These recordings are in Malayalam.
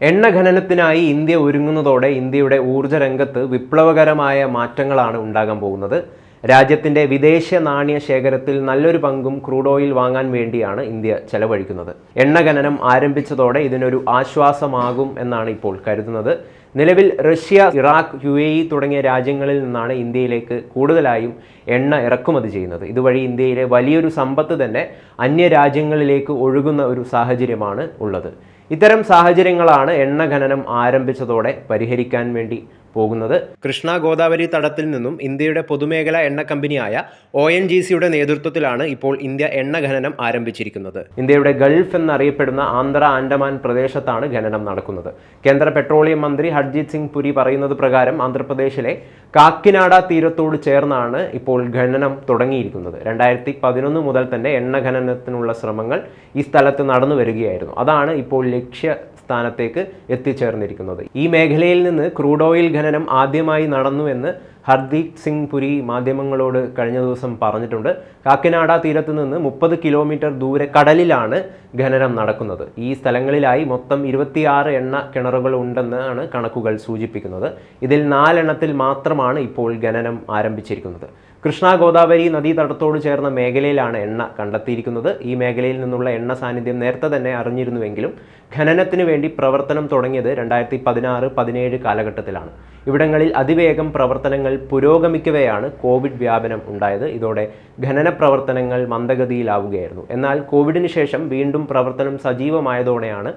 എണ്ണ ഖനനത്തിനായി ഇന്ത്യ ഒരുങ്ങുന്നതോടെ ഇന്ത്യയുടെ ഊർജ രംഗത്ത് വിപ്ലവകരമായ മാറ്റങ്ങളാണ് ഉണ്ടാകാൻ പോകുന്നത്. രാജ്യത്തിന്റെ വിദേശ നാണ്യ ശേഖരത്തിൽ നല്ലൊരു പങ്കും ക്രൂഡ് ഓയിൽ വാങ്ങാൻ വേണ്ടിയാണ് ഇന്ത്യ ചെലവഴിക്കുന്നത്. എണ്ണ ഖനനം ആരംഭിച്ചതോടെ ഇതിനൊരു ആശ്വാസമാകും എന്നാണ് ഇപ്പോൾ കരുതുന്നത്. നിലവിൽ Russia Iraq U A E തുടങ്ങിയ രാജ്യങ്ങളിൽ നിന്നാണ് ഇന്ത്യയിലേക്ക് കൂടുതലായും എണ്ണ ഇറക്കുമതി ചെയ്യുന്നത്. ഇതുവഴി ഇന്ത്യയിലെ വലിയൊരു സമ്പത്ത് തന്നെ അന്യ രാജ്യങ്ങളിലേക്ക് ഒഴുകുന്ന ഒരു സാഹചര്യമാണ് ഉള്ളത്. ഇത്തരം സാഹചര്യങ്ങളാണ് എണ്ണ ഖനനം ആരംഭിച്ചതോടെ പരിഹരിക്കാൻ വേണ്ടി പോകുന്നത്. കൃഷ്ണ ഗോദാവരി തടത്തിൽ നിന്നും ഇന്ത്യയുടെ പൊതുമേഖലാ എണ്ണ കമ്പനിയായ ഒ എൻ ജി സിയുടെ നേതൃത്വത്തിലാണ് ഇപ്പോൾ ഇന്ത്യ എണ്ണ ഖനനം ആരംഭിച്ചിരിക്കുന്നത്. ഇന്ത്യയുടെ ഗൾഫ് എന്നറിയപ്പെടുന്ന ആന്ധ്ര ആൻഡമാൻ പ്രദേശത്താണ് ഖനനം നടക്കുന്നത്. കേന്ദ്ര പെട്രോളിയം മന്ത്രി ഹർജീത് സിംഗ് പുരി പറയുന്നത് പ്രകാരം ആന്ധ്രാപ്രദേശിലെ കാക്കിനാട തീരത്തോട് ചേർന്നാണ് ഇപ്പോൾ ഖനനം തുടങ്ങിയിരിക്കുന്നത്. രണ്ടായിരത്തി പതിനൊന്ന് മുതൽ തന്നെ എണ്ണ ഖനനത്തിനുള്ള ശ്രമങ്ങൾ ഈ സ്ഥലത്ത് നടന്നു വരികയായിരുന്നു. അതാണ് ഇപ്പോൾ ലക്ഷ്യ സ്ഥാനത്തേക്ക് എത്തിച്ചേർന്നിരിക്കുന്നത്. ഈ മേഖലയിൽ നിന്ന് ക്രൂഡ് ഓയിൽ ഖനനം ആദ്യമായി നടന്നുവെന്ന് ഹർദീപ് സിംഗ് പുരി മാധ്യമങ്ങളോട് കഴിഞ്ഞ ദിവസം പറഞ്ഞിട്ടുണ്ട്. കാക്കിനാട തീരത്ത് നിന്ന് മുപ്പത് കിലോമീറ്റർ ദൂരെ കടലിലാണ് ഖനനം നടക്കുന്നത്. ഈ സ്ഥലങ്ങളിലായി മൊത്തം ഇരുപത്തിയാറ് എണ്ണ കിണറുകൾ ഉണ്ടെന്നാണ് കണക്കുകൾ സൂചിപ്പിക്കുന്നത്. ഇതിൽ നാലെണ്ണത്തിൽ മാത്രമാണ് ഇപ്പോൾ ഖനനം ആരംഭിച്ചിരിക്കുന്നത്. കൃഷ്ണ ഗോദാവരി നദീതടത്തോട് ചേർന്ന മേഖലയിലാണ് എണ്ണ കണ്ടെത്തിയിരിക്കുന്നത്. ഈ മേഖലയിൽ നിന്നുള്ള എണ്ണ സാന്നിധ്യം നേരത്തെ തന്നെ അറിഞ്ഞിരുന്നുവെങ്കിലും ഖനനത്തിന് വേണ്ടി പ്രവർത്തനം തുടങ്ങിയത് രണ്ടായിരത്തി പതിനാറ് പതിനേഴ് കാലഘട്ടത്തിലാണ്. ഇവിടങ്ങളിൽ അതിവേഗം പ്രവർത്തനങ്ങൾ പുരോഗമിക്കവെയാണ് കോവിഡ് വ്യാപനം ഉണ്ടായത്. ഇതോടെ ഖനന പ്രവർത്തനങ്ങൾ മന്ദഗതിയിലാവുകയായിരുന്നു. എന്നാൽ കോവിഡിന് ശേഷം വീണ്ടും പ്രവർത്തനം സജീവമായതോടെയാണ്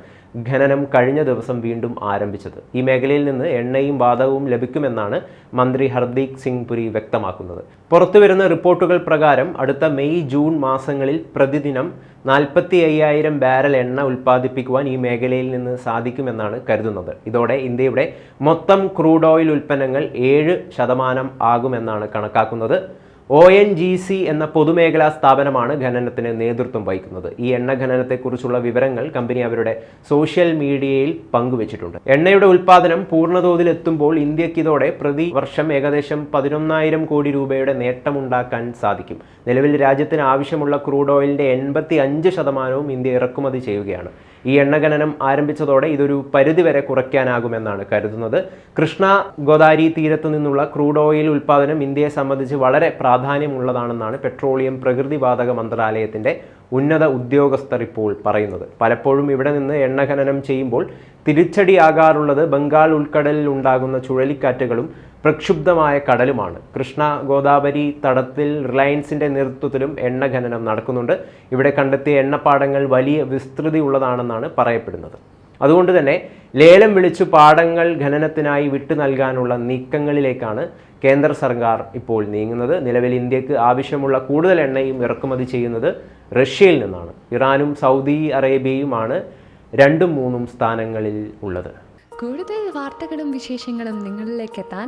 ഖനനം കഴിഞ്ഞ ദിവസം വീണ്ടും ആരംഭിച്ചത്. ഈ മേഖലയിൽ നിന്ന് എണ്ണയും വാതകവും ലഭിക്കുമെന്നാണ് മന്ത്രി ഹർദീപ് സിംഗ് പുരി വ്യക്തമാക്കുന്നത്. പുറത്തുവരുന്ന റിപ്പോർട്ടുകൾ പ്രകാരം അടുത്ത മെയ് ജൂൺ മാസങ്ങളിൽ പ്രതിദിനം നാൽപ്പത്തി അയ്യായിരം ബാരൽ എണ്ണ ഉൽപ്പാദിപ്പിക്കുവാൻ ഈ മേഖലയിൽ നിന്ന് സാധിക്കുമെന്നാണ് കരുതുന്നത്. ഇതോടെ ഇന്ത്യയുടെ മൊത്തം ക്രൂഡ് ഓയിൽ ഉൽപ്പന്നങ്ങൾ ഏഴ് ശതമാനം ആകുമെന്നാണ് കണക്കാക്കുന്നത്. ഒ എൻ ജി സി എന്ന പൊതുമേഖലാ സ്ഥാപനമാണ് ഖനനത്തിന് നേതൃത്വം വഹിക്കുന്നത്. ഈ എണ്ണ ഖനനത്തെക്കുറിച്ചുള്ള വിവരങ്ങൾ കമ്പനി അവരുടെ സോഷ്യൽ മീഡിയയിൽ പങ്കുവച്ചിട്ടുണ്ട്. എണ്ണയുടെ ഉൽപ്പാദനം പൂർണതോതിൽ എത്തുമ്പോൾ ഇന്ത്യയ്ക്ക് ഇതോടെ പ്രതി വർഷം ഏകദേശം പതിനൊന്നായിരം കോടി രൂപയുടെ നേട്ടമുണ്ടാക്കാൻ സാധിക്കും. നിലവിൽ രാജ്യത്തിന് ആവശ്യമുള്ള ക്രൂഡ് ഓയിലിന്റെ എൺപത്തി അഞ്ച് ശതമാനവും ഇന്ത്യ ഇറക്കുമതി ചെയ്യുകയാണ്. ഈ എണ്ണഖനനം ആരംഭിച്ചതോടെ ഇതൊരു പരിധിവരെ കുറയ്ക്കാനാകുമെന്നാണ് കരുതുന്നത്. കൃഷ്ണ ഗോദാരി തീരത്തു നിന്നുള്ള ക്രൂഡ് ഓയിൽ ഉൽപ്പാദനം ഇന്ത്യയെ സംബന്ധിച്ച് വളരെ പ്രാധാന്യമുള്ളതാണെന്നാണ് പെട്രോളിയം പ്രകൃതിവാതക മന്ത്രാലയത്തിന്റെ ഉന്നത ഉദ്യോഗസ്ഥർ ഇപ്പോൾ പറയുന്നത്. പലപ്പോഴും ഇവിടെ നിന്ന് എണ്ണഖനനം ചെയ്യുമ്പോൾ തിരിച്ചടിയാകാറുള്ളത് ബംഗാൾ ഉൾക്കടലിൽ ഉണ്ടാകുന്ന ചുഴലിക്കാറ്റുകളും പ്രക്ഷുബ്ധമായ കടലുമാണ്. കൃഷ്ണ ഗോദാവരി തടത്തിൽ റിലയൻസിന്റെ നേതൃത്വത്തിലും എണ്ണ ഖനനം നടക്കുന്നുണ്ട്. ഇവിടെ കണ്ടെത്തിയ എണ്ണപ്പാടങ്ങൾ വലിയ വിസ്തൃതി ഉള്ളതാണെന്നാണ് പറയപ്പെടുന്നത്. അതുകൊണ്ട് തന്നെ ലേലം വിളിച്ചു പാടങ്ങൾ ഖനനത്തിനായി വിട്ടു നൽകാനുള്ള നീക്കങ്ങളിലേക്കാണ് കേന്ദ്ര സർക്കാർ ഇപ്പോൾ നീങ്ങുന്നത്. നിലവിൽ ഇന്ത്യയ്ക്ക് ആവശ്യമുള്ള കൂടുതൽ എണ്ണയും ഇറക്കുമതി ചെയ്യുന്നത് റഷ്യയിൽ നിന്നാണ്. ഇറാനും സൗദി അറേബ്യയുമാണ് രണ്ടും മൂന്നും സ്ഥാനങ്ങളിൽ ഉള്ളത്. കൂടുതൽ വാർത്തകളും വിശേഷങ്ങളും നിങ്ങളിലേക്ക് എത്താൻ